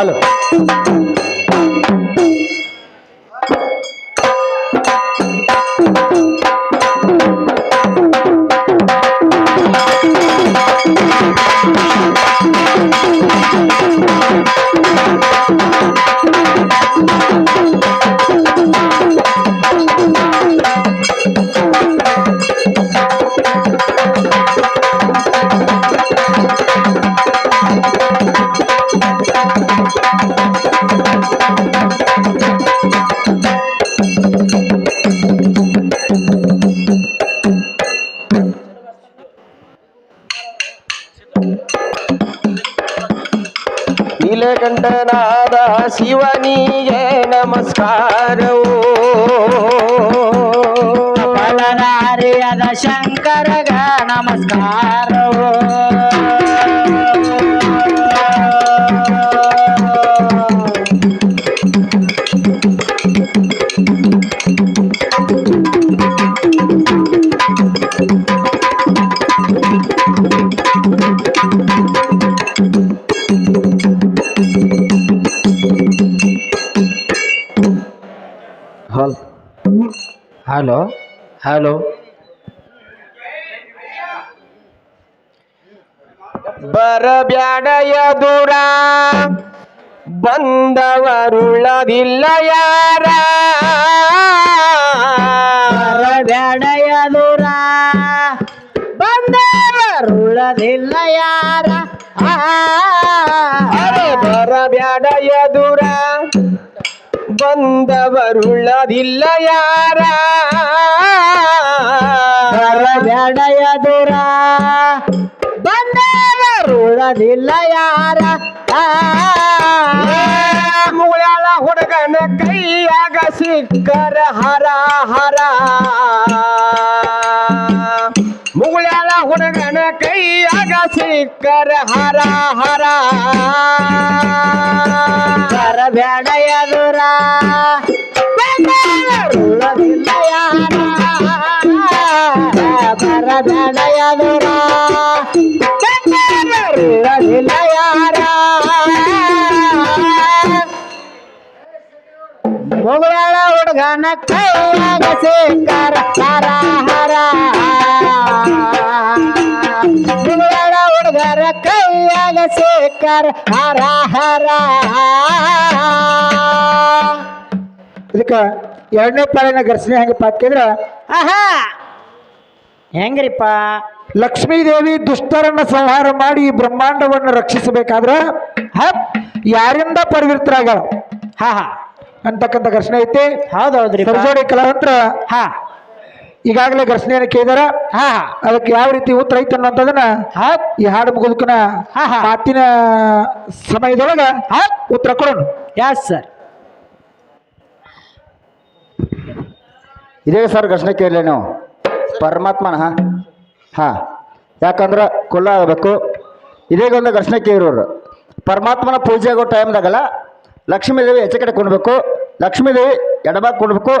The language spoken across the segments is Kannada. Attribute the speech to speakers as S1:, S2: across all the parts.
S1: ಹಲೋ ನೀಲಕಂಠನಾದ ಶಿವನಿಗೆ ನಮಸ್ಕಾರವು.
S2: ಬಲನಾರಿಯದ ಶಂಕರಗ ನಮಸ್ಕಾರವು
S1: ಹಲೋ
S2: ಹಲೋ
S1: ಬರಬ್ಯಾಡಯ ದೂರ. ಬಂದವರುಳ್ಳದಿಲ್ಲ ಯಾರ?
S2: ಬರಬ್ಯಾಡಯ ದೂರ. ಬಂದವರುಳ್ಳದಿಲ್ಲ ಯಾರ?
S1: ಅರೆ ಬರಬ್ಯಾಡಯ ದೂರ. ಬಂದವರುಳ್ಳದಿಲ್ಲ ಯಾರ
S2: ಬೆಳೆಯ ದೂರ ಬಂದವರುಳ್ಳದಿಲ್ಲ ಯಾರ
S1: ಮುಗಳ ಹುಡುಗನ ಕೈಯಾಗ ಸಿಕ್ಕರ ಹರ ಹರ. ಸಿಕ್ಕರ ಹರ ಹರ.
S2: ಬರಬೇಡೆಯ ಬೇಡ ಬಂದವರುಳ್ಳದಿಲ್ಲ ಯಾರ ಬರಬೇಡೆಯ ದೂರ ಬಂದವರುಳ್ಳದಿಲ್ಲ ಯಾರ ಮುಗುಳ ಹುಡುಗನ ಕೈಯಾಗ ಸಿಕ್ಕರ ಹರ ಹರ. ಸಿಕ್ಕರ ಹರ ಹರ.
S3: ಇದಕ್ಕ ಎರಡನೇ ಪಾಲಿನ ಘರ್ಷಣೆ ಹೆಂಗಪ್ಪ ಅಂತಂದ್ರ
S2: ಆಹಾ! ಹೆಂಗ್ರಿಪ್ಪ?
S3: ಲಕ್ಷ್ಮೀದೇವಿ ದುಷ್ಟರನ್ನ ಸಂಹಾರ ಮಾಡಿ ಈ ಬ್ರಹ್ಮಾಂಡವನ್ನು ರಕ್ಷಿಸಬೇಕಾದ್ರ ಯಾರಿಂದ ಪರಿವೃತ್ತರಾಗಳ
S2: ಹಾ ಹಾ.
S3: ಅಂತಕ್ಕಂಥ ಘರ್ಷಣೆ ಐತಿ.
S2: ಹೌದೌದ್ರಿ
S3: ಸರ್ಜೋಡಿ ಕಲಾವಂತರ
S2: ಹಾ.
S3: ಈಗಾಗಲೇ ಘರ್ಷಣೆಯನ್ನು ಕೇಳಿದಾರ
S2: ಹಾ ಹಾ.
S3: ಅದಕ್ಕೆ ಯಾವ ರೀತಿ ಉತ್ತರ ಐತೆ
S2: ಅನ್ನೋದನ್ನ
S3: ಈ ಹಾಡು ಮುಗುದಕ್ಕನ
S2: ಹಾ, ಹಾ.
S3: ಮಾತಿನ ಸಮಯದೊಳಗ ಉತ್ತರ ಕೊಡೋಣ.
S2: ಯಾಸ್ ಸರ್
S4: ಇದೇ ಸರ್ ಘರ್ಷಣೆ ಕೇಳಲಿ ನೀವು. ಪರಮಾತ್ಮನ ಹಾ? ಹಾ. ಯಾಕಂದ್ರೆ ಕೊಲ್ಲ ಆಗಬೇಕು. ಇದೇ ಒಂದು ಘರ್ಷಣೆ ಕೇಳಿರೋರು. ಪರಮಾತ್ಮನ ಪೂಜೆ ಆಗೋ ಟೈಮ್ದಾಗಲ್ಲ ಲಕ್ಷ್ಮೀದೇವಿ ಹೆಚ್ಚು ಕಡೆ ಕೊಡ್ಬೇಕು ಲಕ್ಷ್ಮೀದೇವಿ ಎಡಬಾಗ ಕೊಡ್ಬೇಕು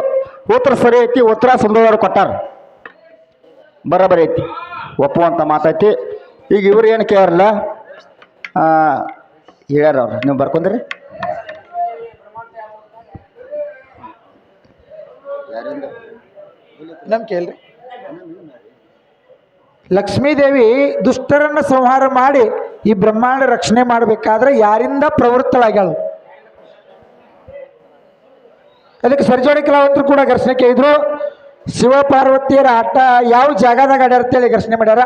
S4: ಉತ್ತರ ಸರಿ ಐತಿ, ಉತ್ತರ ಸುಂದರವ್ರು ಕೊಟ್ಟಾರ. ಬರೋಬ್ಬರಿ ಐತಿ. ಒಪ್ಪುವಂಥ ಮಾತೈತಿ. ಈಗ ಇವ್ರು ಏನು ಕೇಳಲ್ಲ ಹೇಳ್ಯಾರ ಅವ್ರು. ನೀವು ಬರ್ಕೊಂಡ್ರಿ.
S3: ನಮ್ ಕೇಳ್ರಿ. ಲಕ್ಷ್ಮೀದೇವಿ ದುಷ್ಟರನ್ನು ಸಂಹಾರ ಮಾಡಿ ಈ ಬ್ರಹ್ಮಾಂಡ ರಕ್ಷಣೆ ಮಾಡಬೇಕಾದ್ರೆ ಯಾರಿಂದ ಪ್ರವೃತ್ತಳಾಗ್ಯಾಳು? ಅದಕ್ಕೆ ಸರ್ಜೋಡಿ ಕಲಾವಂತರು ಕೂಡ ಘರ್ಷಣೆ ಕೇಳಿದ್ರು. ಶಿವಪಾರ್ವತಿಯರ ಆಟ ಯಾವ ಜಾಗದಾಗ ಆಡ್ಯಾರ ಅಂತೇಳಿ ಘರ್ಷಣೆ ಮಾಡ್ಯಾರ.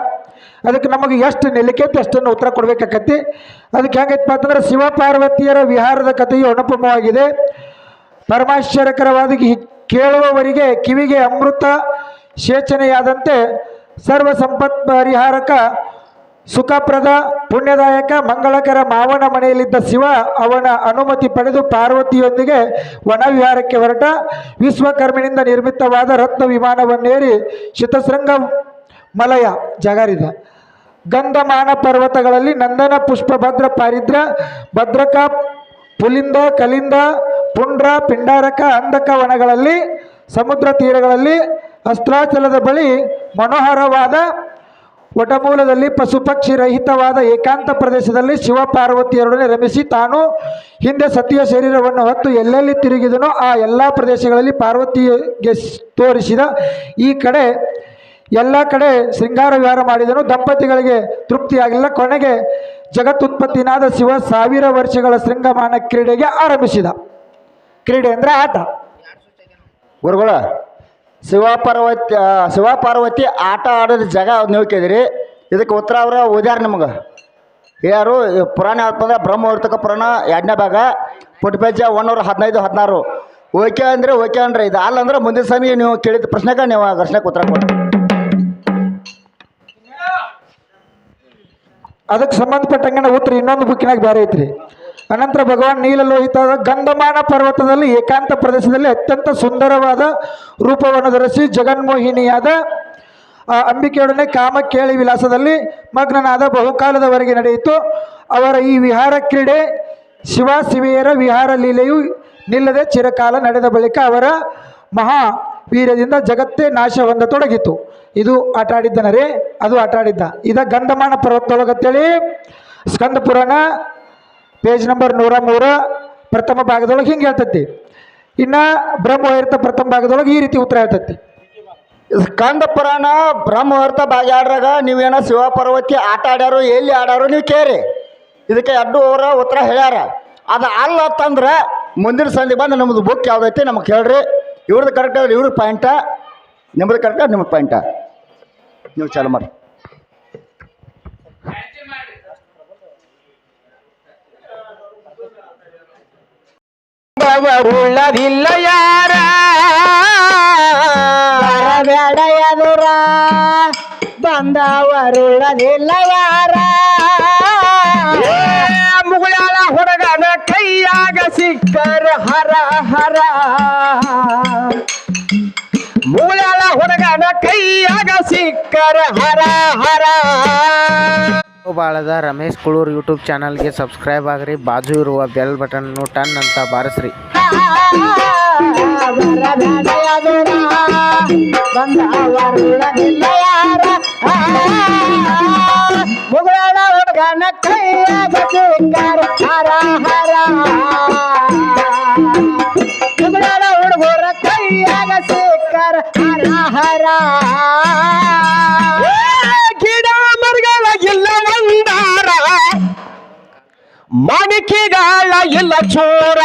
S3: ಅದಕ್ಕೆ ನಮಗೆ ಎಷ್ಟು ನೆಲಕೈತಿ ಅಷ್ಟನ್ನು ಉತ್ತರ ಕೊಡ್ಬೇಕಾಕತಿ ಅದಕ್ಕೆ ಹೆಂಗೈತಪ್ಪ ಅಂತಂದ್ರೆ ಶಿವಪಾರ್ವತಿಯರ ವಿಹಾರದ ಕಥೆಯು ಅನುಪಮವಾಗಿದೆ. ಪರಮಾಶ್ಚರ್ಯಕರವಾದ ಕೇಳುವವರಿಗೆ ಕಿವಿಗೆ ಅಮೃತ ಸೇಚನೆಯಾದಂತೆ ಸರ್ವ ಸಂಪತ್ ಪರಿಹಾರಕ ಸುಖಪ್ರದ ಪುಣ್ಯದಾಯಕ ಮಂಗಳಕರ ಮಾವನ ಮನೆಯಲ್ಲಿದ್ದ ಶಿವ ಅವನ ಅನುಮತಿ ಪಡೆದು ಪಾರ್ವತಿಯೊಂದಿಗೆ ವನವಿಹಾರಕ್ಕೆ ಹೊರಟ. ವಿಶ್ವಕರ್ಮಿನಿಂದ ನಿರ್ಮಿತವಾದ ರತ್ನ ವಿಮಾನವನ್ನೇರಿ ಶಿತಶೃಂಗ ಮಲಯ ಜಗರಿದ. ಗಂಧಮಾನ ಪರ್ವತಗಳಲ್ಲಿ ನಂದನ ಪುಷ್ಪ ಭದ್ರ ಪಾರಿದ್ರ, ಭದ್ರಕ, ಪುಲಿಂದ, ಕಲಿಂದ, ಪುಂಡ್ರ, ಪಿಂಡಾರಕ, ಅಂಧಕ ವನಗಳಲ್ಲಿ, ಸಮುದ್ರ ತೀರಗಳಲ್ಲಿ, ಅಸ್ತ್ರಾಚಲದ ಬಳಿ ಮನೋಹರವಾದ ವಟಮೂಲದಲ್ಲಿ ಪಶುಪಕ್ಷಿ ರಹಿತವಾದ ಏಕಾಂತ ಪ್ರದೇಶದಲ್ಲಿ ಶಿವ ಪಾರ್ವತಿಯರೊಡನೆ ರಮಿಸಿ ತಾನು ಹಿಂದೆ ಸತಿಯ ಶರೀರವನ್ನು ಹೊತ್ತು ಎಲ್ಲೆಲ್ಲಿ ತಿರುಗಿದನೋ ಆ ಎಲ್ಲ ಪ್ರದೇಶಗಳಲ್ಲಿ ಪಾರ್ವತಿಗೆ ತೋರಿಸಿದ ಈ ಕಡೆ ಎಲ್ಲ ಕಡೆ ಶೃಂಗಾರ ವಿಹಾರ ಮಾಡಿದನು. ದಂಪತಿಗಳಿಗೆ ತೃಪ್ತಿಯಾಗಿಲ್ಲ. ಕೊನೆಗೆ ಜಗತ್ತುತ್ಪತ್ತಿನಾದ ಶಿವ ಸಾವಿರ ವರ್ಷಗಳ ಶೃಂಗಮಾನ ಕ್ರೀಡೆಗೆ ಆರಂಭಿಸಿದ. ಕ್ರೀಡೆ ಅಂದರೆ ಆಟ.
S4: ಗುರುಗಳ ಶಿವಪಾರ್ವತಿ ಶಿವಪಾರ್ವತಿ ಆಟ ಆಡೋದ ಜಾಗ ನೀವು ಕೇಳಿದ್ರಿ. ಇದಕ್ಕೆ ಉತ್ತರ ಅವರ ಓದ್ಯಾರ ನಿಮಗೆ? ಯಾರು? ಪುರಾಣ ಯಾವ್ದಂದ್ರೆ ಬ್ರಹ್ಮವರ್ತಕ ಪುರಾಣ ಎರಡನೇ ಭಾಗ, ಪುಟ್ಪೇಜ ಒನ್ನೂರ ಹದಿನೈದು, ಹದಿನಾರು. ಓಕೆ ಅಂದರೆ ಓಕೆ ಅಂದ್ರೆ ಇದು. ಅಲ್ಲ ಅಂದ್ರೆ ಮುಂದಿನ ಸಮಯ ನೀವು ಕೇಳಿದ ಪ್ರಶ್ನೆಗೆ ನೀವು ಪ್ರಶ್ನೆಗೆ ಉತ್ತರ ಕೊಡಿ
S3: ಅದಕ್ಕೆ ಸಂಬಂಧಪಟ್ಟಂಗೆ ಉತ್ತರ ಇನ್ನೊಂದು ಬುಕ್ಕಿನಾಗ ಬೇರೆ ಐತ್ರಿ. ಅನಂತರ ಭಗವಾನ್ ನೀಲಲೋಹಿತ ಗಂಧಮಾನ ಪರ್ವತದಲ್ಲಿ ಏಕಾಂತ ಪ್ರದೇಶದಲ್ಲಿ ಅತ್ಯಂತ ಸುಂದರವಾದ ರೂಪವನ್ನು ಧರಿಸಿ ಜಗನ್ಮೋಹಿನಿಯಾದ ಅಂಬಿಕೆಯೊಡನೆ ಕಾಮ ಕೇಳಿ ವಿಲಾಸದಲ್ಲಿ ಮಗ್ನನಾದ ಬಹುಕಾಲದವರೆಗೆ ನಡೆಯಿತು. ಅವರ ಈ ವಿಹಾರ ಕ್ರೀಡೆ ಶಿವ ಶಿವೆಯರ ವಿಹಾರ ಲೀಲೆಯು ನಿಲ್ಲದೆ ಚಿರಕಾಲ ನಡೆದ ಬಳಿಕ ಅವರ ಮಹಾ ವೀರ್ಯದಿಂದ ಜಗತ್ತೇ ನಾಶ ಹೊಂದತೊಡಗಿತು. ಇದು ಆಟ ಆಡಿದ್ದನರೇ ಅದು ಆಟ ಆಡಿದ್ದ. ಇದ ಗಂಧಮಾನ ಪರ್ವತದೊಳಗತ್ತೇಳಿ ಸ್ಕಂದ ಪುರಾಣ ಪೇಜ್ ನಂಬರ್ ನೂರ ಮೂರ ಪ್ರಥಮ ಭಾಗದೊಳಗೆ ಹಿಂಗೆ ಹೇಳ್ತತಿ. ಇನ್ನು ಬ್ರಹ್ಮವೈರ್ತ ಪ್ರಥಮ ಭಾಗದೊಳಗೆ ಈ ರೀತಿ ಉತ್ತರ ಹೇಳ್ತತಿ.
S4: ಸ್ಕಂದ ಪುರಾಣ ಬ್ರಹ್ಮವರ್ತ ನೀವೇನೋ ಶಿವಪಾರ್ವತಿ ಆಟ ಆಡ್ಯಾರು, ಎಲ್ಲಿ ಆಡ್ಯಾರು ನೀವು ಕೇರಿ. ಇದಕ್ಕೆ ಎರಡು ಅವರ ಉತ್ತರ ಹೇಳ್ಯಾರ. ಅದು ಅಲ್ಲ ಅಂತಂದ್ರೆ ಮುಂದಿನ ಸಂಧಿ ಬಂದು ನಮ್ಮದು ಬುಕ್ ಯಾವ್ದೈತಿ ನಮಗೆ ಕೇಳ್ರಿ. ಇವ್ರದ್ದು ಕರೆಕ್ಟ್ ಇವ್ರದ್ದು ಪಾಯಿಂಟ ನಿಮ್ಮದು ಕರೆಕ್ಟ್ ನಿಮಗೆ ಪಾಯಿಂಟ ನೀವು ಚಾಲು ಮಾಡಿ
S1: ಉಳ್ಳದಿಲ್ಲ ಯಾರ?
S2: ಬರಬೇಡ ಎದುರ. ಬಂದವರುಳ್ಳದಿಲ್ಲ ಯಾರ?
S1: ಮುಗುಳಾಳ ಹುಡುಗನ ಕೈಯಾಗ ಸಿಕ್ಕರ ಹರ ಹರ. ಮುಗುಳಾಳ ಹುಡುಗನ ಕೈಯಾಗ ಸಿಕ್ಕರ ಹರ ಹರ.
S5: ಬಾಳದ ರಮೇಶ್ ಕುಳೂರ್ ಯೂಟ್ಯೂಬ್ ಚಾನಲ್ಗೆ ಸಬ್ಸ್ಕ್ರೈಬ್ ಆಗ್ರಿ ಬಾಜು ಇರುವ ಬೆಲ್ ಬಟನ್ ಟನ್ ಅಂತ ಬಾರಿಸ್ರಿ.
S2: ಬಂದವರುಳ್ಳದಿಲ್ಲ ಯಾರ ಮುಗಳ ಹುಡುಗನ ಕೈಯಾಗ ಸಿಕ್ಕಾರ ಹರ ಹರ ಮುಗಳ ಹುಡುಗರ ಕೈಯಾಗ ಸಿಕ್ಕಾರ ಹರ
S1: ಗಿಡ ಮರಗಳ ಇಲ್ಲ ಒಂದಾರ ಮಣಿಕೆಗಳ ಇಲ್ಲ ಚೂರ.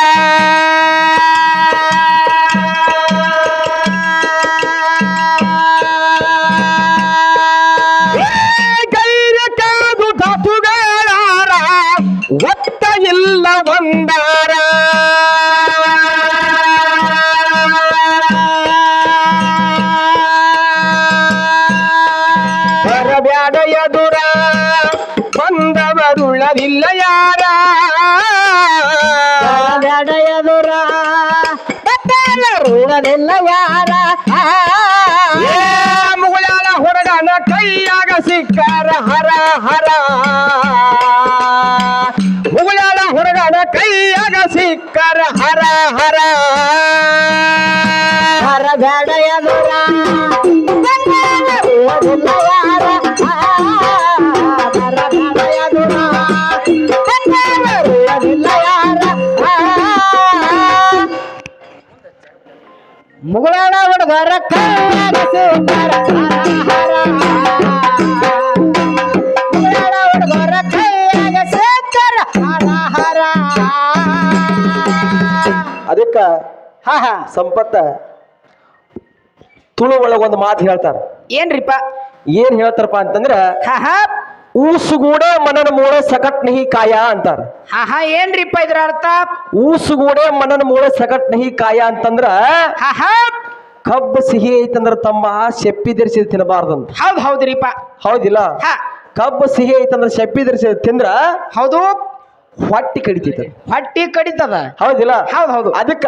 S1: ಕೈಯಾಗ ಸಿಕ್ಕರ ಹರ ಹರ. ಹರ
S2: ಬೇಡ ಎದುರ ಬಂದವರುಳ್ಳದಿಲ್ಲ ಯಾರ ಹರ ಬೇಡ ಎದುರ ಬಂದವರುಳ್ಳದಿಲ್ಲ ಯಾರ ಮುಗಳಾಡ ಹುಡುಗರ ಕೈಯಾಗ ಸಿಕ್ಕಾರ ಹರ ಹರ.
S1: ಅದಕ್ಕ
S2: ಹಾ ಹಾ.
S1: ಸಂಪತ್ತ ತುಳು ಒಳಗ ಒಂದು ಮಾತು ಹೇಳ್ತಾರ.
S2: ಏನ್ರಿಪ್ಪ?
S1: ಏನ್ ಹೇಳ್ತಾರಪ್ಪ ಅಂತಂದ್ರ
S2: ಹಾ ಹಾ.
S1: ಊಸುಗೂಡೆ ಮನನ ಮೂಳ ಸಕಟ್ ನಹಿ ಕಾಯ ಅಂತಾರ.
S2: ಹಾ ಹಾ ಏನ್ರಿಪ್ಪ ಇದ್ರ ಅರ್ಥ?
S1: ಊಸುಗೂಡೆ ಮನನ ಮೂಳ ಸಕಟ್ ನಹಿ ಕಾಯ ಅಂತಂದ್ರ
S2: ಹಾ ಹಾ.
S1: ಕಬ್ಬು ಸಿಹಿ ಐತಂದ್ರ ತಮ್ಮ ಶೆಪ್ಪಿ ಧರಿಸಿದ ತಿನ್ನಬಾರ್ದಂತ.
S2: ಹೌದ್ ಹೌದ್ರಿಪ್ಪ.
S1: ಹೌದಿಲ್ಲ?
S2: ಹಾ.
S1: ಕಬ್ಬು ಸಿಹಿ ಐತಂದ್ರ ಶೆಪ್ಪಿ ಧರಿಸಿದ ತಿಂದ್ರ
S2: ಹೌದು.
S1: ಹೊಟ್ಟಿ ಕಡಿತೈತೆ.
S2: ಹೊಟ್ಟಿ ಕಡಿತದ?
S1: ಹೌದಿಲ್ಲ?
S2: ಹೌದು ಹೌದು.
S1: ಅದಕ್ಕ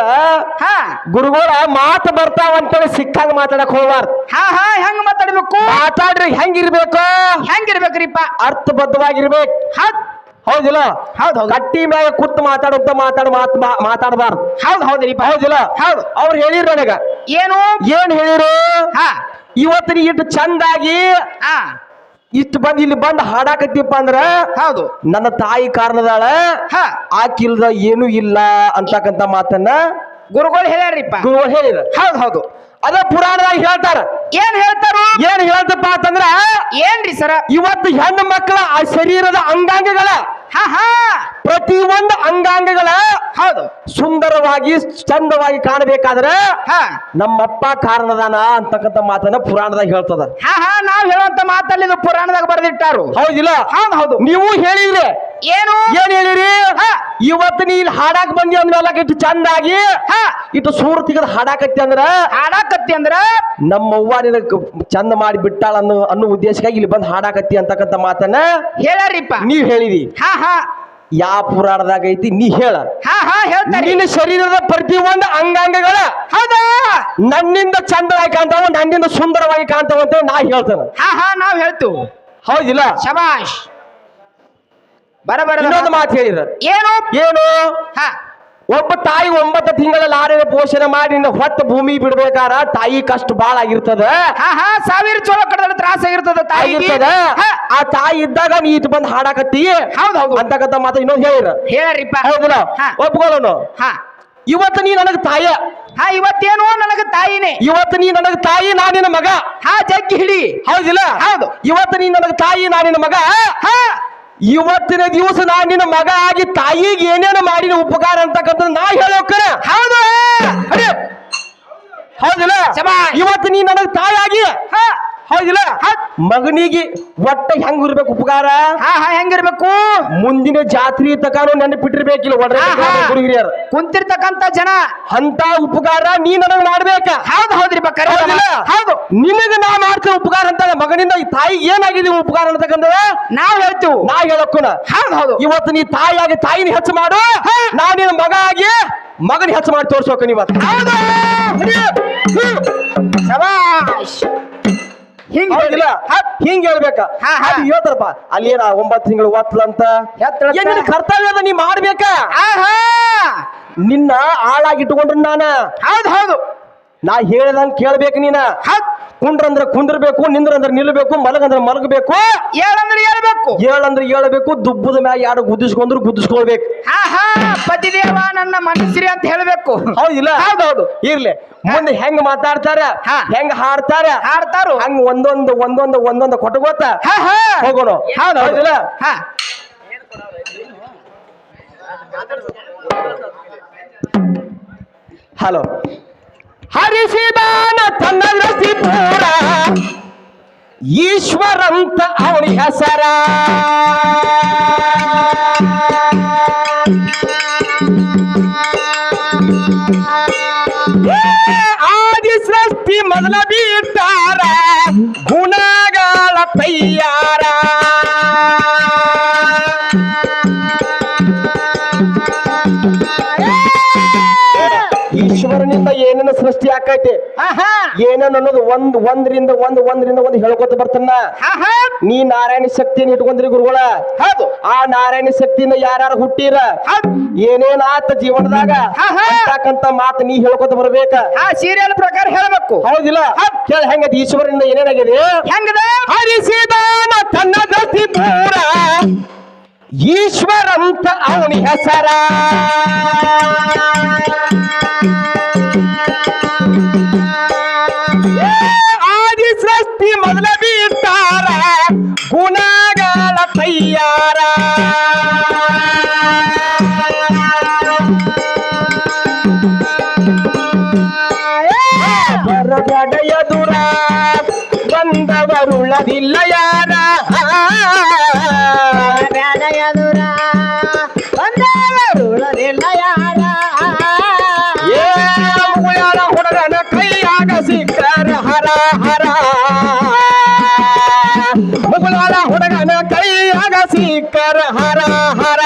S2: ಹಾ.
S1: ಗುರುಗಳ ಮಾತು ಬರ್ತಾವ ಅಂತೇಳಿ ಸಿಕ್ಕಂಗ ಮಾತಾಡಕ್ ಹೋಗ್ಬಾರ್ದು.
S2: ಹಾ ಹಾ ಹೆಂಗ್ ಮಾತಾಡ್ಬೇಕು?
S1: ಮಾತಾಡ್ರಿ ಹೆಂಗಿರ್ಬೇಕು?
S2: ಹೆಂಗಿರ್ಬೇಕ್ರಿಪ್ಪ?
S1: ಅರ್ಥಬದ್ಧವಾಗಿರ್ಬೇಕು.
S2: ಹತ್
S1: ಹೌದಿಲ್ಲ?
S2: ಹೌದು ಹೌದು.
S1: ಗಟ್ಟಿ ಮ್ಯಾಗ ಕುತ್ ಮಾತಾಡುತ್ತ ಮಾತಾಡ ಮಾತು ಮಾತಾಡಬಾರ್ದು.
S2: ಹೌದು ಹೌದ್ರಿಪ್ಪ.
S1: ಹೌದಿಲ್ಲ?
S2: ಹೌದು.
S1: ಅವ್ರು ಹೇಳಿರು ನನಗ.
S2: ಏನು?
S1: ಏನ್ ಹೇಳಿರು?
S2: ಹಾ.
S1: ಇವತ್ತು ನೀ ಇಟ್ಟು ಚಂದಾಗಿ
S2: ಹಾ.
S1: ಇಷ್ಟು ಬಂದ್ ಇಲ್ಲಿ ಬಂದ್ ಹಾಡಾಕತ್ತಿಪ್ಪ ಅಂದ್ರ
S2: ಹೌದು.
S1: ನನ್ನ ತಾಯಿ ಕಾರಣದಾಳ
S2: ಹಾ.
S1: ಆಕಿಲ್ದ ಏನು ಇಲ್ಲ ಅಂತಕ್ಕಂತ ಮಾತನ್ನ
S2: ಗುರುಗಳು ಹೇಳ್ಯಾರಿಪ್ಪ
S1: ಗುರುಗಳು ಹೇಳಿದ.
S2: ಹೌದು ಹೌದು.
S1: ಅದ ಪುರಾಣದಾಗ ಹೇಳ್ತಾರ.
S2: ಏನ್ ಹೇಳ್ತಾರು?
S1: ಏನ್ ಹೇಳ್ತಪ್ಪ ಅಂತಂದ್ರ
S2: ಏನ್ರಿ ಸರ?
S1: ಇವತ್ತು ಹೆಣ್ಣು ಮಕ್ಕಳ ಆ ಶರೀರದ ಅಂಗಾಂಗಗಳ ಪ್ರತಿ ಒಂದು ಅಂಗಾಂಗಗಳ
S2: ಹೌದು.
S1: ಸುಂದರವಾಗಿ ಚಂದವಾಗಿ ಕಾಣಬೇಕಾದ್ರೆ
S2: ಹಾ.
S1: ನಮ್ಮಪ್ಪ ಕಾರಣದಾನ ಅಂತಕ್ಕಂಥ ಮಾತನ್ನ ಪುರಾಣದಾಗ ಹೇಳ್ತದ.
S2: ಹಾ ಹಾ ನಾವ್ ಹೇಳುವಂತ ಮಾತಲ್ಲಿ ಇದು ಪುರಾಣದಾಗ ಬರೆದಿಟ್ಟಾರು.
S1: ಹೌದಿಲ್ಲ?
S2: ಹೌದು ಹೌದು.
S1: ನೀವು ಹೇಳಿದ್ರಿ
S2: ಏನು?
S1: ಏನ್ ಹೇಳಿರಿ?
S2: ಇವತ್
S1: ಇವತ್ತು ನೀ ಇಲ್ಲಿ ಹಾಡಾಕ್ ಬಂದಿ ಅಂದ್ಮೇಲೆ ಇಟ್ಟು ಚಂದಾಗಿ?
S2: ಹಾ.
S1: ಇಟ್ಟು ಸೂರ್ ತೆಗೆದು ಹಾಡಾಕತ್ತಿ ಅಂದ್ರ?
S2: ಹಾಡಾಕತ್ತಿ ಅಂದ್ರ?
S1: ನಮ್ಮ ಅವ್ವ ನಿನಗ್ ಚಂದ ಮಾಡಿ ಬಿಟ್ಟಾಳ ಅನ್ನೋ ಅನ್ನೋ ಉದ್ದೇಶಕ್ಕಾಗಿ ಇಲ್ಲಿ ಬಂದು ಹಾಡಾಕತ್ತಿ ಅಂತಕ್ಕಂಥ ಮಾತನ್ನ
S2: ಹೇಳರಿಪ್ಪ.
S1: ನೀವ್ ಹೇಳಿದಿ.
S2: ಹಾ ಹಾ.
S1: ಯಾವ ಪುರಾಣದಾಗ ಐತಿ ನೀ ಹೇಳ.
S2: ಹಾ ಹಾ ಹೇಳ್ತಾರಿ.
S1: ನಿನ್ನ ಶರೀರದ ಪ್ರತಿ ಒಂದು ಅಂಗಾಂಗಗಳ
S2: ಹೌದಾ?
S1: ನನ್ನಿಂದ ಚಂದವಾಗಿ ಕಾಣ್ತಾವ ನನ್ನಿಂದ ಸುಂದರವಾಗಿ ಕಾಣ್ತಾವ ಅಂತ ನಾ ಹೇಳ್ತೇನೆ.
S2: ಹಾ ಹಾ ನಾವ್ ಹೇಳ್ತೀವಿ.
S1: ಹೌದಿಲ್ಲ?
S2: ಶಬಾಷ್.
S1: ಇನ್ನೊಂದು ಮಾತು ಹೇಳಿದ್ರು
S2: ಏನು?
S1: ಏನು?
S2: ಹಾ.
S1: ಒಬ್ಬ ತಾಯಿ ಒಂಬತ್ತು ತಿಂಗಳ ಲಾರಿ ಪೋಷಣೆ ಮಾಡಿ ಹೊತ್ತ ಭೂಮಿ ಬಿಡ್ಬೇಕಾರ ತಾಯಿ ಕಷ್ಟ ಬಾಳ ಆಗಿರ್ತದ.
S2: ಸಾವಿರ ಚೋಳ ಕಡೆ ತ್ರಾಸ ಆಗಿರ್ತದ
S1: ತಾಯಿ ಆ ತಾಯಿ ಇದ್ದಾಗ ನೀ ಇಟ್ಟು ಬಂದು ಹಾಡಾಕತ್ತಿ.
S2: ಹೌದು ಹೌದು.
S1: ಅಂತಕ್ಕಂಥ ಮಾತು ಇನ್ನೊಂದು ಹೇಳಿರ.
S2: ಹೇಳ್ರಿಪ್ಪ.
S1: ಹೌದಲ್ಲ. ಒಪ್ಕೊಳ್ಳೋನು?
S2: ಹಾ.
S1: ಇವತ್ತು ನೀ ನನಗ ತಾಯ.
S2: ಹಾ ಇವತ್ತೇನು ನನಗ ತಾಯಿನೇ.
S1: ಇವತ್ತು ನೀ ನನಗ ತಾಯಿ ನಾನಿನ ಮಗ.
S2: ಹಾ ಜಗ್ಗಿ ಹಿಡಿ.
S1: ಹೌದಿಲ್ಲ?
S2: ಹೌದು.
S1: ಇವತ್ತು ನೀ ನನಗ ತಾಯಿ ನಿನ್ನ ಮಗ.
S2: ಹಾ.
S1: ಇವತ್ತಿನ ದಿವಸ ನಾ ನಿನ್ನ ಮಗ ಆಗಿ ತಾಯಿಗೆ ಏನೇನು ಮಾಡಿನ ಉಪಕಾರ ಅಂತಕ್ಕಂಥ ನಾ ಹೇಳೋಕರ
S2: ಹೌದು.
S1: ಹೌದಿಲ್ಲ. ಇವತ್ತು ನೀ ನನಗೆ ತಾಯಿ ಆಗಿ
S2: ಹಾ.
S1: ಹೌದಿಲ್ಲ ಮಗನಿಗೆ ಒಟ್ಟ ಹೆಂಗ್ ಇರ್ಬೇಕು ಉಪಕಾರ?
S2: ಹಾ ಹಾ ಹೆಂಗಿರ್ಬೇಕು?
S1: ಮುಂದಿನ ಜಾತ್ರೆ ತಕಾನು ನೆನಪಿಟ್ಟಿರ್ಬೇಕಿಲ್ಲ ಒಡ್ರೆ
S2: ಹಾ.
S1: ಹುಡುಗಿರಿಯರು.
S2: ಕುಂತಿರ್ತಕ್ಕಂತ ಜನ.
S1: ಅಂತ ಉಪಕಾರ ನೀ ನನಗ್ ಮಾಡ್ಬೇಕ.
S2: ಹೌದು ಹೌದ್ರಿ
S1: ಹೌದಿಲ್ಲ?
S2: ಹೌದು.
S1: ನಿನಗ ನಾ ಮಾಡ್ತೇವೆ ಉಪಕಾರ ಅಂತ ಮಗನಿಂದ ಈ ತಾಯಿ ಏನಾಗಿದೆ ಉಪಕಾರ ಅಂತಕ್ಕಂಥದ
S2: ನಾವ್ ಹೇಳ್ತೀವಿ.
S1: ನಾ ಹೇಳಕ್ಕೂನ.
S2: ಹೌದು ಹೌದು.
S1: ಇವತ್ತು ನೀ ತಾಯಿಯಾಗಿ ತಾಯಿನ ಹೆಚ್ಚು ಮಾಡು. ನಾ ನಿನ್ನ ಮಗ ಆಗಿ ಮಗನ ಹೆಚ್ಚು ಮಾಡಿ ತೋರ್ಸೋಕ ನೀವತ್ತು.
S2: ಹೌದು. ಶಬಾಷ್ ಹಿಂಗ್
S1: ಹೌದಿಲ್ಲ ಹಿಂಗ್ ಹೇಳ್ಬೇಕ. ಅದು ಹೇಳ್ತಾರಪ್ಪ. ಅಲ್ಲಿ ಏನ ಒಂಬತ್ತು ತಿಂಗಳು ಒತ್ತಲಂತ? ನಿನ್ನ ಕರ್ತವ್ಯ ಅದ ನೀ ಮಾಡ್ಬೇಕ? ನಿನ್ನ ಆಳಾಗಿಟ್ಟುಕೊಂಡ್ರ ನಾನು.
S2: ಹೌದು ಹೌದು.
S1: ನಾ ಹೇಳ್ದಂಗ್ ಕೇಳ್ಬೇಕು ನೀನ. ಕುಂಡ್ರಂದ್ರೆ ಕುಂದ್ರಬೇಕು ನಿಂದ್ರಂದ್ರ ನಿಲ್ಬೇಕು ಮಲಗಂದ್ರೆ ಮಲಗಬೇಕು.
S2: ಹೇಳಂದ್ರೆ ಹೇಳ್ಬೇಕು
S1: ಏಳಂದ್ರ ಹೇಳ್ಬೇಕು ದುಬ್ಬದ ಮ್ಯಾಗ ಯಾರು ಗುದ್ದಿಸ್ಕೊಂಡ್ರು ಗುದ್ದಿಸ್ಕೊಳ್ಬೇಕು.
S2: ಹಾ ಹಾ ಪತಿದೇವ ನನ್ನ ಮನಸ್ಸಿರಿ ಅಂತ ಹೇಳ್ಬೇಕು.
S1: ಹೌದಿಲ್ಲ
S2: ಹೌದೌದು
S1: ಇರ್ಲಿ. ಮುಂದೆ ಹೆಂಗ್ ಮಾತಾಡ್ತಾರ. ಹೆಂಗ್ ಹಾಡ್ತಾರ?
S2: ಹಾಡ್ತಾರು.
S1: ಹಂಗ ಒಂದೊಂದು ಒಂದೊಂದು ಒಂದೊಂದು ಕೊಟ್ಟಗೋತ ಹೋಗೋಣ.
S2: ಹೌದು.
S1: ಹೌದಿಲ್ಲ?
S2: ಹಾ.
S1: ಹಲೋ. ಹರಿಸಿದಾನ ತನ್ನ ಲಸಿಪೂರ ಪೂರ. ಈಶ್ವರಂತ ಅವನ ಹೆಸರ. ಆದಿ ಸೃಷ್ಟಿ ಮೊದಲ ಬೀಳ್ತಾರ ಗುಣಗಳ ತಯ್ಯಾರ ಈಶ್ವರನಿಂದ ಏನೇನು ಸೃಷ್ಟಿ ಆಕೈತಿ? ಏನೇನು ಅನ್ನೋದು ಒಂದ್ ಒಂದ್ರಿಂದ ಒಂದ್ ಒಂದ್ರಿಂದ ಒಂದ್ ಹೇಳ್ಕೊತ ಬರ್ತಾನ. ನೀ ನಾರಾಯಣ ಶಕ್ತಿಯನ್ನು ಇಟ್ಕೊಂಡ್ರಿ ಗುರುಗಳ.
S2: ಹೌದು.
S1: ಆ ನಾರಾಯಣ ಶಕ್ತಿಯಿಂದ ಯಾರ್ಯಾರು ಹುಟ್ಟಿರ? ಏನೇನ್ ಆತ ಜೀವನದಾಗ. ಅಂತಕ್ಕಂತ ಮಾತು ನೀ ಹೇಳ್ಕೊತ ಬರ್ಬೇಕ.
S2: ಆ ಸೀರಿಯಲ್ ಪ್ರಕಾರ ಹೇಳ್ಬೇಕು.
S1: ಹೌದಿಲ್ಲ? ಕೇಳ ಹೆಂಗ ಈಶ್ವರನಿಂದ ಏನೇನಾಗಿದೆ
S2: ಹೆಂಗದ?
S1: ತನ್ನ ಈಶ್ವರಂತ ಅವನಿ ಹೆಸರ. ಆದಿ ಸೃಷ್ಟಿ ಮೊದಲ ಬೀರ್ತಾರ ಗುಣಗಳ ತಯ್ಯಾರ. ಬರಗಡೆಯ ದುರ ಬಂದವರುಳದಿಲ್ಲ ಯಾರ? ಹರ ಹರ. ಮುಗುಲಾಲ ಹುಡುಗನ ಕೈಯಾಗ ಸಿಕ್ಕರ ಹರ ಹರ.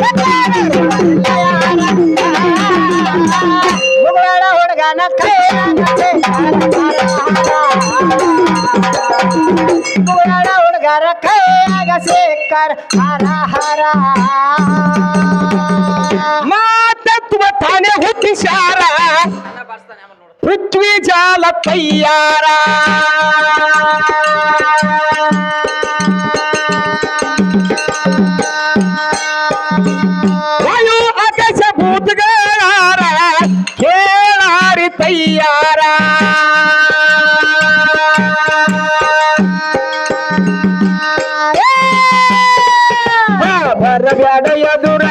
S2: ಹುಡುಗನ ಕೈಯಾಗ ಸಿಕ್ಕರ್ ಹರ ಹರ
S1: ಸಂಸಾರ ಪೃಥ್ವಿ ಜಾಲ ತಯ್ಯಾರ ವಾಯು ಆಕಾಶ ಭೂತಗಾರ ಕೇಳಾರಿ ತಯ್ಯಾರ ಬರಬ್ಯಾಡ ಎದುರ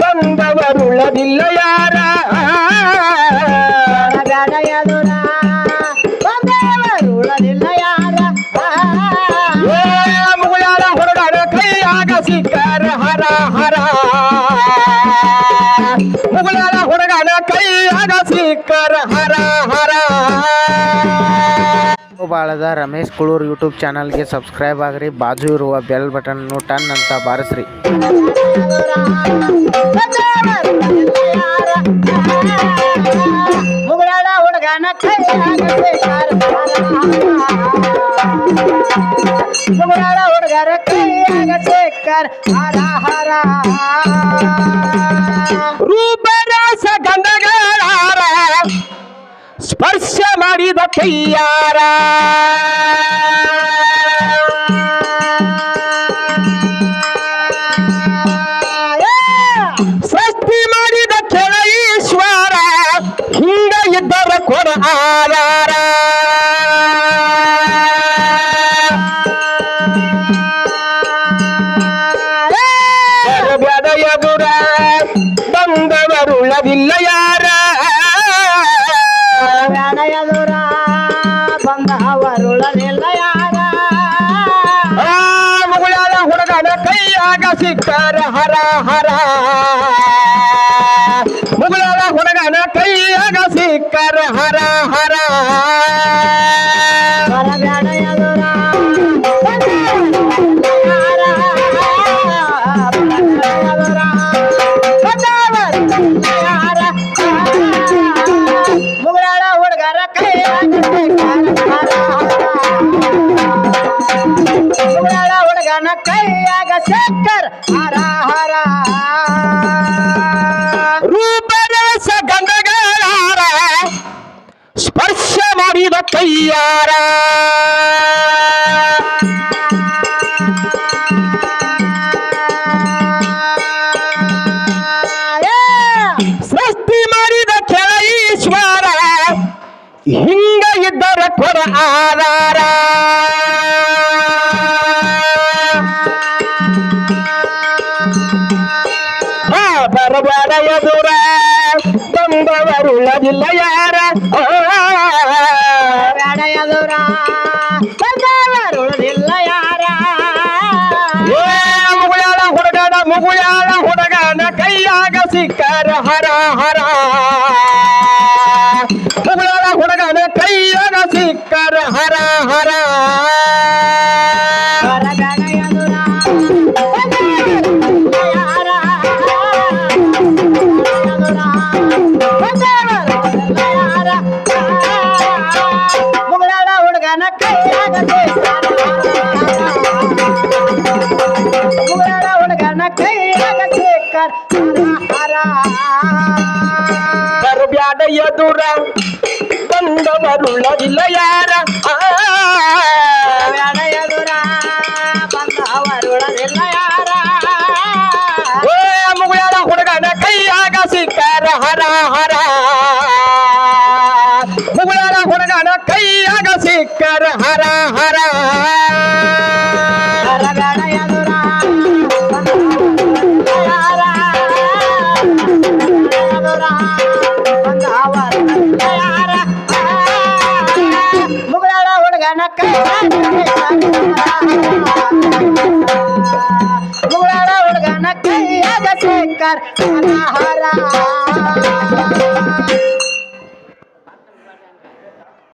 S1: ಬಂದವರುಳ್ಳದಿಲ್ಲ ಯಾರ ಹರ ಹರ. ಹರ ಹರ.
S5: ಬಾಳದ ರಮೇಶ್ ಕುಳೂರ್ ಯೂಟ್ಯೂಬ್ ಚಾನಲ್ಗೆ ಸಬ್ಸ್ಕ್ರೈಬ್ ಆಗ್ರಿ ಬಾಜು ಇರುವ ಬೆಲ್ ಬಟನ್ನು ಟನ್ ಅಂತ ಬಾರಿಸ್ರಿ.
S2: ಮುಗಳಾಳ ಹುಡುಗನ ಮುಗಳಾಳ ಹುಡುಗರ ಕೈಯಾಗ ಸಿಕ್ಕರ್ ಹರ ಹರ.
S1: ರೂಪರಾಸ ಸ್ಪರ್ಶ ಮಾಡಿದ ಕೈಯಾರ. ಸೃಷ್ಟಿ ಮಾಡಿದ ಕೆಳ ಈಶ್ವರ ಹಿಂಗ ಇದ್ದರ ಕೊಡ ಆಧಾರ. ಬ್ಯಾಡ ಎದುರ ಬಂದವರುಳ್ಳದಿಲ್ಲ
S2: ಬಂದವರುಳಲಿಲ್ಲ ಯಾರ?
S1: ಆ ಮುಗುಳಾದ ಹುಡುಗನ ಕೈಯಾಗ ಸಿಕ್ಕಾರ ಹರ ಹರ. ಸೃಷ್ಟಿ ಮಾಡಿದ ಕೆಳ ಈಶ್ವರ ಹಿಂಗ ಇದ್ದರ ಕೊರ ಆಧಾರ. ಬರಬಾರ ಎದುರ ಬಂದವರುಳ್ಳದಿಲ್ಲ ಯಾರ?
S2: ಎದುರ ಯಾರ?
S1: ಹುಡುಗನ ಸಿಕ್ಕರ ಹರ ಹರ. ಮುಗುಳಾಳ ಹುಡುಗನ ಕೈಯಾಗ ಸಿಕ್ಕರ ಹರ ಹರ.
S2: ಎದುರ
S1: ಬಂದವರುಳ್ಳದಿಲ್ಲ ಯಾರ ಆ,
S2: ಬ್ಯಾಡ ಎದುರ ಬಂದವರುಳದಿಲ್ಲ ಯಾರ
S1: ಏ ಮುಗುಳಾಳ ಹುಡುಗನ ಕೈಯಾಗ ಸಿಕ್ಕಾರ ಹರ ಹರ. ಮುಗಳಾಳ ಹುಡುಗನ